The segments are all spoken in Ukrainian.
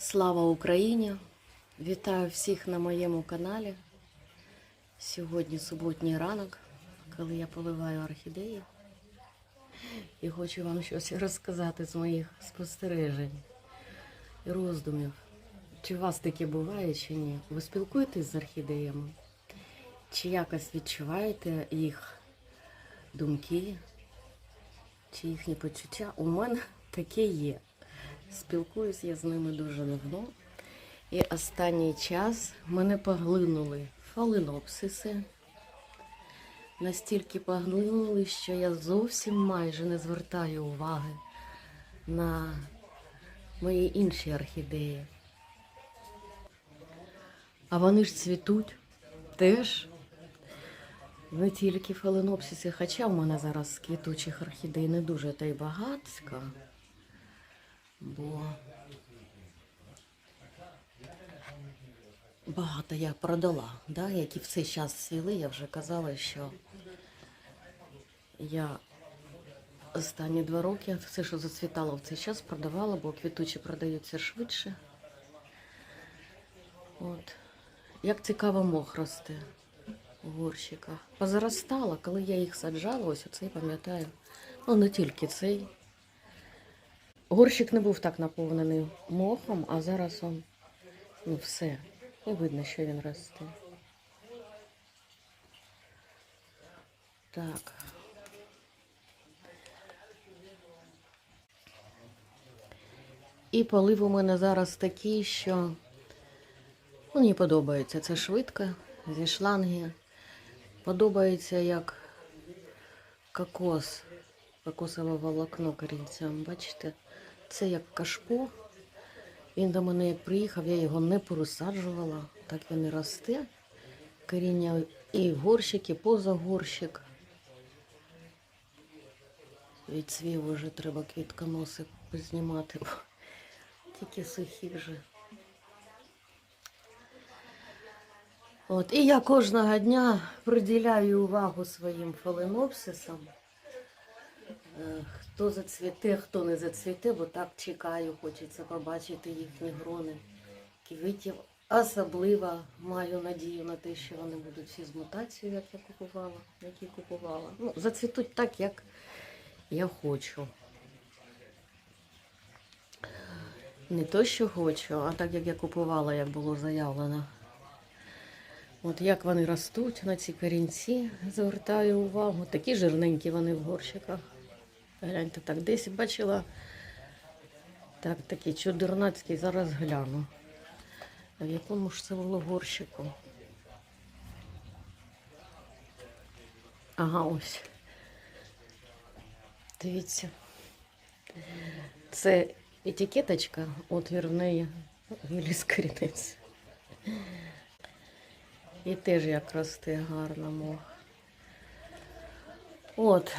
Слава Україні! Вітаю всіх на моєму каналі. Сьогодні суботній ранок, коли я поливаю орхідеї. І хочу вам щось розказати з моїх спостережень і роздумів. Чи у вас таке буває, чи ні? Ви спілкуєтесь з орхідеями? Чи якось відчуваєте їх думки, чи їхні почуття? У мене таке є. Спілкуюсь я з ними дуже давно. І останній час мене поглинули фаленопсиси. Настільки поглинули, що я зовсім майже не звертаю уваги на мої інші орхідеї. А вони ж цвітуть теж. Не тільки фаленопсиси, хоча в мене зараз квітучих орхідей не дуже та й багатська бо багато я продала, да, які цей час цвіли, я вже казала, що я останні два роки все, що зацвітало в цей час, продавала, бо квітучі продаються швидше. От. Як цікаво мох росте у горщиках. Позаростала, коли я їх саджала, ось оцей пам'ятаю. Ну, не тільки цей. Горщик не був так наповнений мохом, а зараз он, ну все. І видно, що він росте. Так. І полив у мене зараз такий, що мені подобається. Це швидко, зі шланги. Подобається як кокос, кокосове волокно корінцям. Бачите? Це як кашпо. Він до мене приїхав, я його не порозсаджувала. Так він і росте. Коріння і горщик, і поза горщик. Відцвів уже треба квітконоси познімати. Тільки сухі вже. От, і я кожного дня приділяю увагу своїм фаленопсисам. Е, Хто зацвіте, хто не зацвіте, бо так чекаю, хочеться побачити їхні грони квітів. Особливо маю надію на те, що вони будуть всі з мутацією, як я купувала, які купувала. Ну, зацвітуть так, як я хочу. Не то, що хочу, а так, як я купувала, як було заявлено. От як вони ростуть на ці корінці, звертаю увагу. Такі жирненькі вони в горщиках. Гляньте так, десь бачила так, такий чудернацький, зараз гляну. В якому ж це було горщику? Ага, ось. Дивіться. Це етикеточка, отвір в неї виліз корінець. І теж як росте гарно мох. От.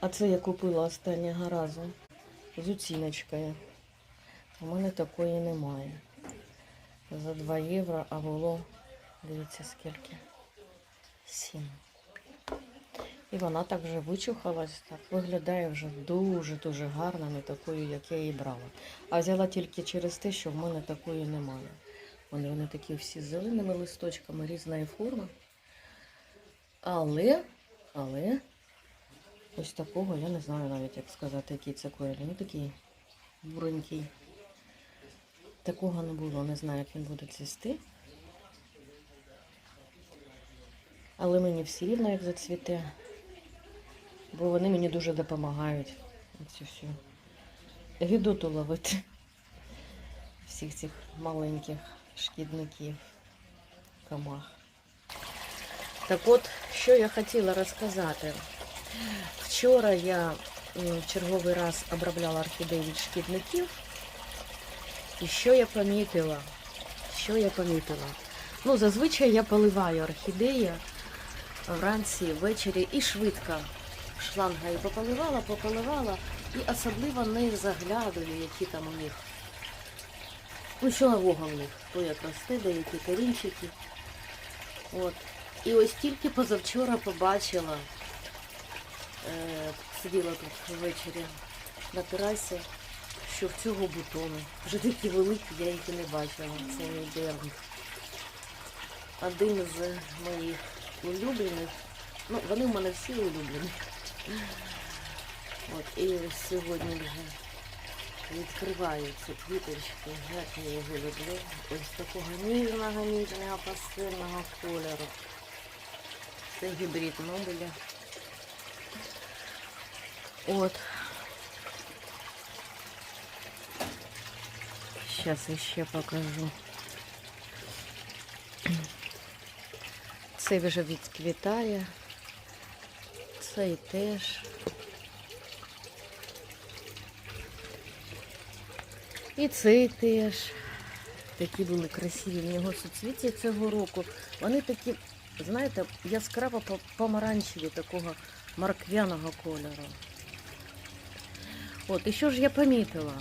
А це я купила останнього разу з оціночкою. У мене такої немає. За 2 євро, а було, дивіться скільки. 7. І вона так вже вичухалась, так виглядає вже дуже-дуже гарно, не такою, як я її брала. А взяла тільки через те, що в мене такої немає. Вони, вони такі всі з зеленими листочками, різної форми. Але, але, ось такого, я не знаю навіть, як сказати, який це колір. Він такий буренький. Такого не було, не знаю, як він буде цвісти. Але мені всі рівно як зацвіте, бо вони мені дуже допомагають цю всю гідоту ловити всіх цих маленьких шкідників, комах. Так от, що я хотіла розказати. Вчора я черговий раз обробляла орхідеї від шкідників. І що я помітила? Що я помітила? Ну, зазвичай я поливаю орхідеї вранці, ввечері і швидко шлангою пополивала, пополивала і особливо не заглядую, які там у них. Ну, що нового в них, то як росте, деякі корінчики. От. І ось тільки позавчора побачила е, Сиділа тут ввечері на терасі, що в цього бутону. Вже такі великі, я їх і не бачила. Це мій Бернт. Один з моїх улюблених. Ну, вони в мене всі улюблені. От, і сьогодні вже відкриваються квіточки, як я його люблю. Ось такого ніжного, ніжного пастельного кольору. Це гібрид Нобеля. От. Сейчас ще покажу. Цей вже відквітає. Цей теж. І цей теж. Такі були красиві в нього суцвіття цього року. Вони такі, знаєте, яскраво помаранчеві такого морквяного кольору. От, і що ж я помітила?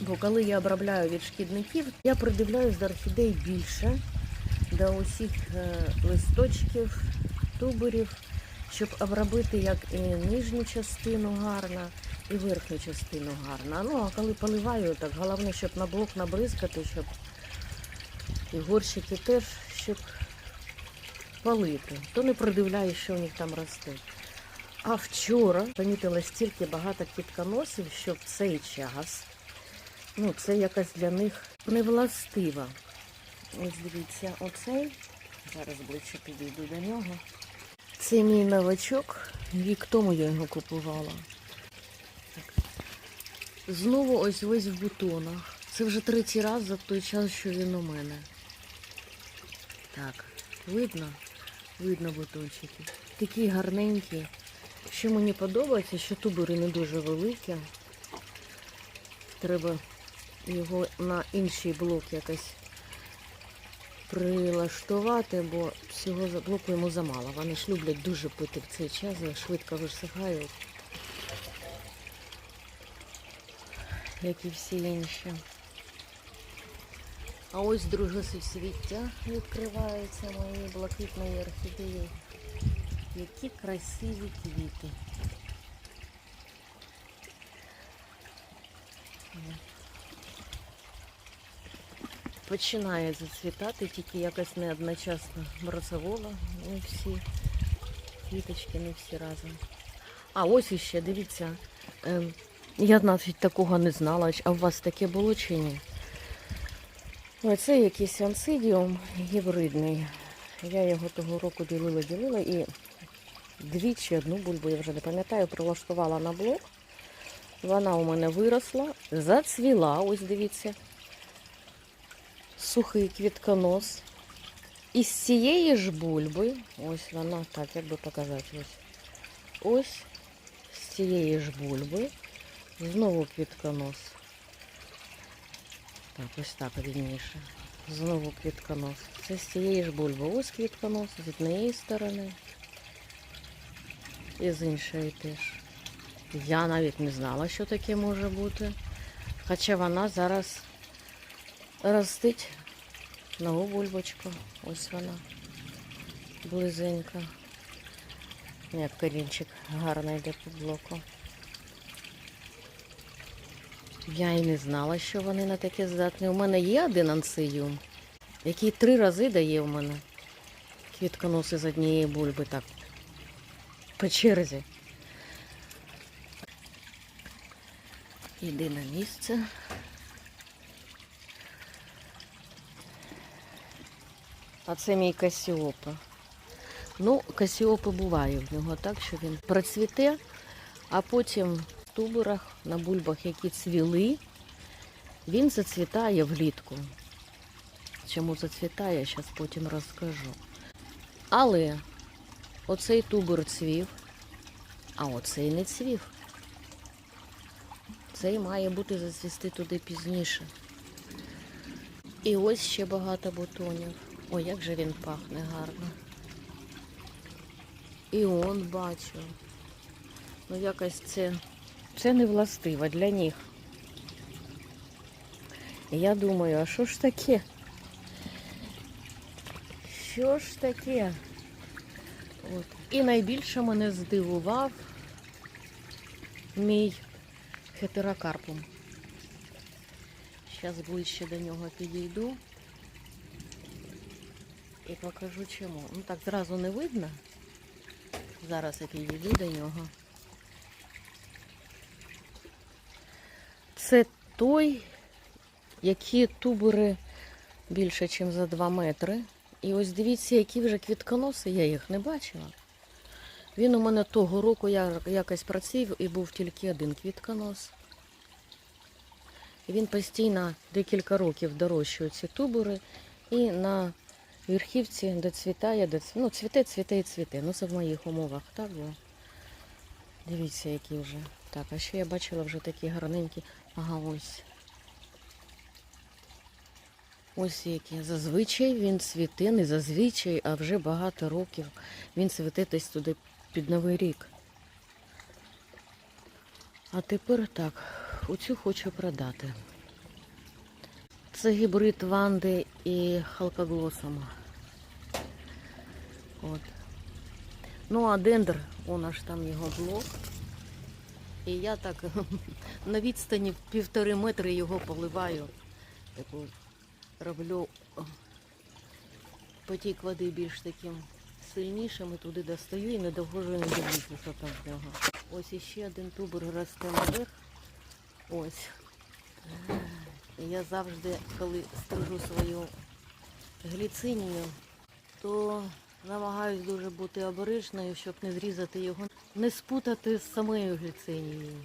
Бо коли я обробляю від шкідників, я придивляюсь до орхідей більше, до усіх е, листочків, туберів, щоб обробити як і нижню частину гарно, і верхню частину гарно. Ну, а коли поливаю, так головне, щоб на блок набризкати, щоб і горщики теж, щоб полити. То не придивляю, що у них там росте. А вчора помітила стільки багато квітконосів, що в цей час, ну, це якась для них невластива. Ось дивіться, оцей, зараз ближче підійду до нього. Це мій новачок, рік тому я його купувала. Знову ось весь в бутонах. Це вже третій раз за той час, що він у мене. Так, видно? Видно бутончики. Такі гарненькі. Що мені подобається, що тубери не дуже великі. Треба його на інший блок якось прилаштувати, бо всього блоку йому замало. Вони ж люблять дуже пити в цей час, швидко висихають, як і всі інші. А ось друге суцвіття відкривається моєї блакитної орхідеї. Які красиві квіти. Починає зацвітати, тільки якось не одночасно морозовола. Не всі квіточки, не всі разом. А ось іще, дивіться. ем, я навіть такого не знала. А у вас таке було чи ні? Оце якийсь ансидіум гібридний. Я його того року ділила, ділила двічі одну бульбу, я вже не пам'ятаю, прилаштувала на блок. Вона у мене виросла, зацвіла, ось дивіться. Сухий квітконос. І з цієї ж бульби, ось вона, так, як би показати, ось. Ось з цієї ж бульби. Знову квітконос. Так, ось так рівніше. Знову квітконос. Це з цієї ж бульби. Ось квітконос з однієї сторони. І з іншої теж. Я навіть не знала, що таке може бути. Хоча вона зараз ростить нову бульбочку. Ось вона. Близенька. Як корінчик гарно йде по блоку. Я і не знала, що вони на таке здатні. У мене є один ансиюм, який три рази дає в мене квітконоси з однієї бульби так. По черзі. Іди на місце. А це мій касіопа. Ну, касіопи буває в нього так, що він процвіте, а потім в тубурах, на бульбах, які цвіли, він зацвітає влітку. Чому зацвітає, зараз потім розкажу. Але оцей тубур цвів, а оцей не цвів. Цей має бути зацвісти туди пізніше. І ось ще багато бутонів. Ой, як же він пахне гарно. І он бачу. Ну якось це, це не властиво для них. Я думаю, а що ж таке? Що ж таке? От. І найбільше мене здивував мій хетерокарпум. Зараз ближче до нього підійду і покажу чому. Ну так зразу не видно. Зараз я підійду до нього. Це той, які тубери більше, ніж за 2 метри. І ось дивіться, які вже квітконоси, я їх не бачила. Він у мене того року я якось працював і був тільки один квітконос. І він постійно декілька років дорощує ці тубури і на верхівці доцвітає, доц... ну, цвіте, цвіте і цвіте. Ну, це в моїх умовах, так було. Дивіться, які вже. Так, а ще я бачила вже такі гарненькі. Ага, ось. Ось які. Зазвичай він цвіте, не зазвичай, а вже багато років. Він цвіте десь туди під Новий рік. А тепер так, оцю хочу продати. Це гібрид Ванди і Халкоглосома. От. Ну, а дендр, он аж там його блок. І я так на відстані півтори метри його поливаю. Таку роблю потік води більш таким сильнішим і туди достаю і не доходжу не дивлюся, що там в нього. Ось іще один тубер росте наверх. Ось. Я завжди, коли стрижу свою гліцинію, то намагаюсь дуже бути обережною, щоб не зрізати його, не спутати з самою гліцинією.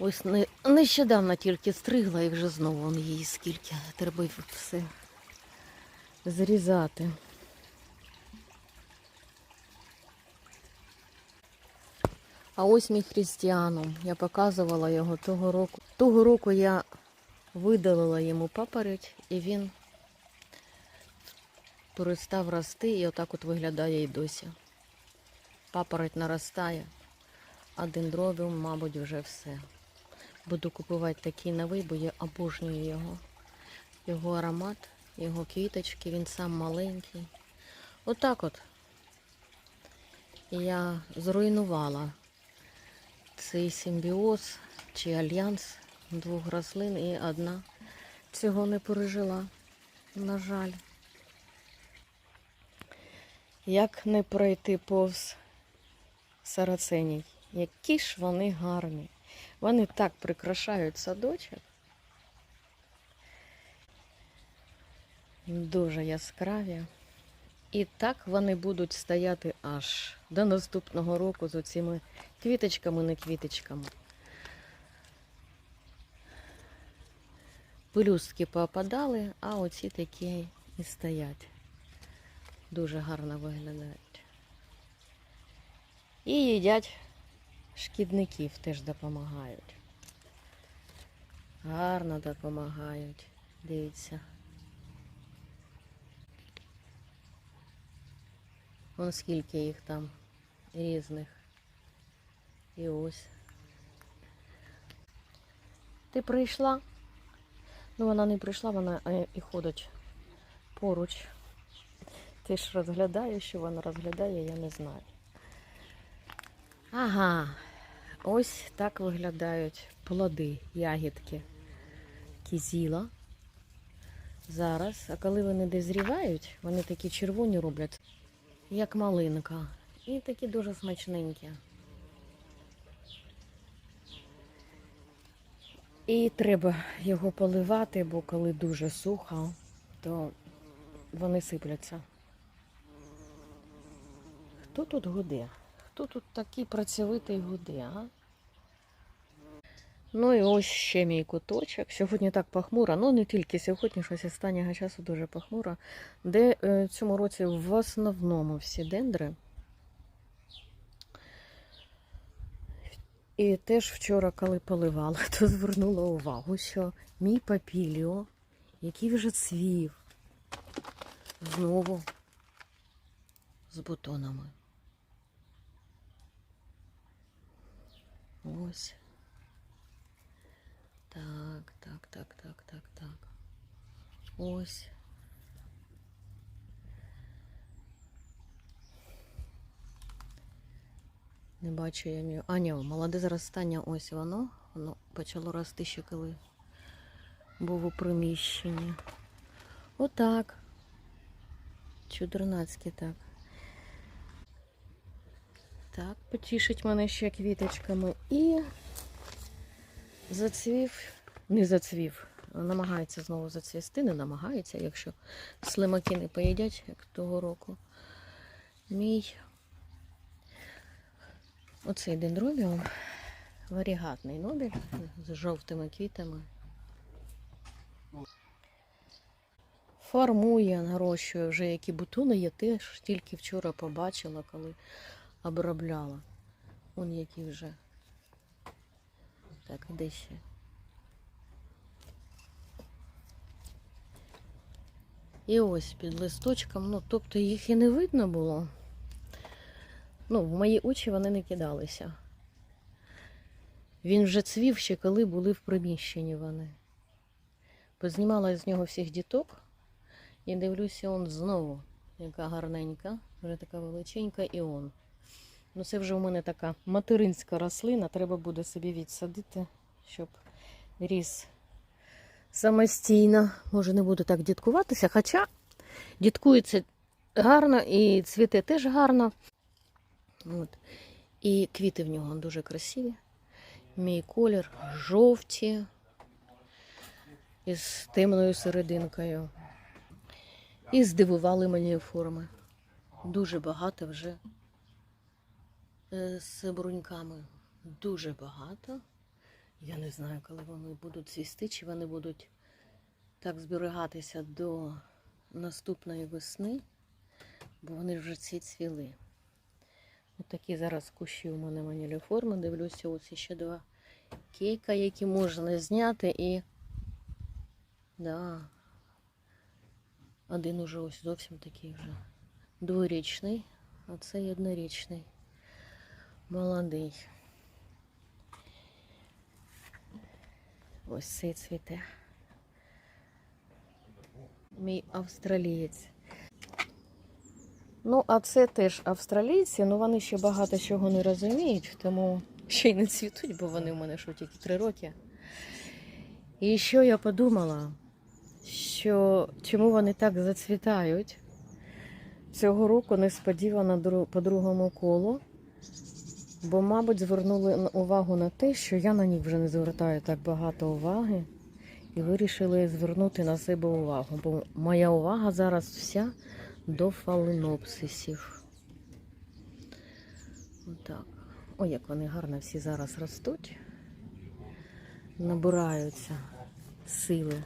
Ось не, нещодавно тільки стригла і вже знову он її скільки. Треба все зрізати. А ось мій християнум. Я показувала його того року. Того року я видалила йому папороть, і він перестав рости і отак от виглядає і досі. Папороть наростає, а дендробіум, мабуть, вже все. Буду купувати такий новий, бо я обожнюю його. Його аромат, його квіточки, він сам маленький. Отак от я зруйнувала цей симбіоз чи альянс двох рослин і одна цього не пережила, на жаль. Як не пройти повз сараценій? Які ж вони гарні. Вони так прикрашають садочок. Дуже яскраві. І так вони будуть стояти аж до наступного року з оцими квіточками, не квіточками. Пелюстки попадали, а оці такі і стоять. Дуже гарно виглядають. І їдять шкідників теж допомагають. Гарно допомагають. Дивіться. Вон скільки їх там різних. І ось. Ти прийшла? Ну, вона не прийшла, вона е, і ходить поруч. Ти ж розглядаєш, що вона розглядає, я не знаю. Ага, ось так виглядають плоди, ягідки кізіла. Зараз, а коли вони дозрівають, вони такі червоні роблять, як малинка. І такі дуже смачненькі. І треба його поливати, бо коли дуже сухо, то вони сипляться. Хто тут гуде? Хто тут такий працьовитий гуде, а? Ну і ось ще мій куточок. Сьогодні так похмуро, ну не тільки сьогодні, щось останнього часу дуже похмуро, де е, в цьому році в основному всі дендри. І теж вчора, коли поливала, то звернула увагу, що мій папіліо, який вже цвів, знову з бутонами. Ось. Так, так, так, так, так, так. Ось. Не бачу я мію. А, ні, молоде зростання, ось воно. Воно почало рости ще коли був у приміщенні. Отак. Чудернацьке так. Так, потішить мене ще квіточками. І зацвів, не зацвів, намагається знову зацвісти, не намагається, якщо слимаки не поїдять, як того року. Мій оцей дендробіум, варігатний нобіль з жовтими квітами. Формує, нарощує вже які бутони, я теж тільки вчора побачила, коли обробляла. Вон які вже. Так, де ще? І ось під листочком, ну тобто їх і не видно було. Ну, в мої очі вони не кидалися. Він вже цвів ще коли були в приміщенні вони. Познімала з нього всіх діток і дивлюся, он знову, яка гарненька, вже така величенька, і он. Ну, це вже у мене така материнська рослина, треба буде собі відсадити, щоб ріс самостійно. Може, не буду так діткуватися, хоча діткується гарно і цвіте теж гарно. От. І квіти в нього дуже красиві. Мій колір жовті із темною серединкою. І здивували мені форми. Дуже багато вже з бруньками. Дуже багато. Я не знаю, коли вони будуть цвісти, чи вони будуть так зберігатися до наступної весни, бо вони вже ці цвіли. Ось такі зараз кущі у мене маніліформи. Дивлюся, ось ще два кейка, які можна зняти і. Да. Один уже ось зовсім такий вже дворічний, а цей однорічний. Молодий. Ось цей цвіте. Мій австралієць. Ну, а це теж австралійці, ну вони ще багато чого не розуміють, тому ще й не цвітуть, бо вони в мене що тільки три роки. І що я подумала, що чому вони так зацвітають цього року несподівано по другому колу, бо, мабуть, звернули увагу на те, що я на них вже не звертаю так багато уваги, і вирішили звернути на себе увагу, бо моя увага зараз вся до фаленопсисів. Отак. Ой, як вони гарно всі зараз ростуть, набираються сили.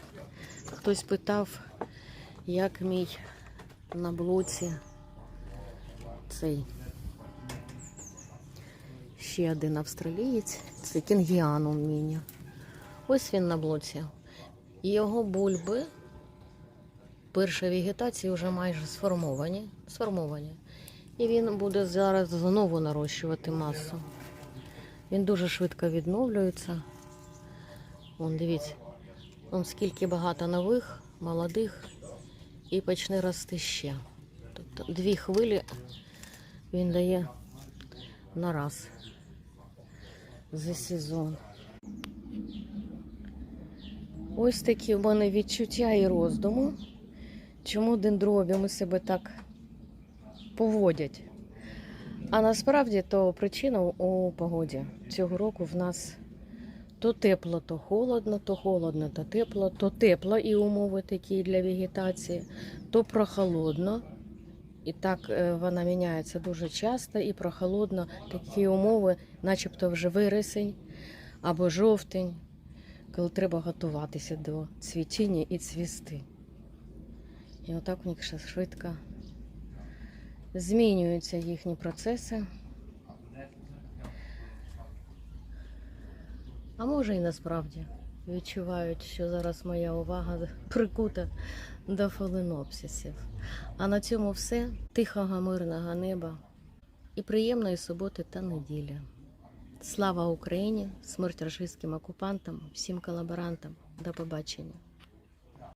Хтось питав, як мій на блоці цей ще один австралієць, це кінгіанум міні. Ось він на блоці. Його бульби перша вегетація вже майже сформовані. сформовані. І він буде зараз знову нарощувати масу. Він дуже швидко відновлюється. Вон, дивіться, Вон скільки багато нових, молодих, і почне рости ще. Тобто дві хвилі він дає на раз за сезон. Ось такі в мене відчуття і роздуму. Чому дендробіуми себе так поводять? А насправді то причина у погоді. Цього року в нас то тепло, то холодно, то холодно, то тепло, то тепло і умови такі для вегетації, то прохолодно. І так е, вона міняється дуже часто, і прохолодно такі умови, начебто вже вересень або жовтень, коли треба готуватися до цвітіння і цвісти. І отак у них ще швидко змінюються їхні процеси. А може і насправді відчувають, що зараз моя увага прикута до фаленопсисів. А на цьому все. Тихого, мирного неба і приємної суботи та неділі. Слава Україні! Смерть рашистським окупантам, всім колаборантам. До побачення!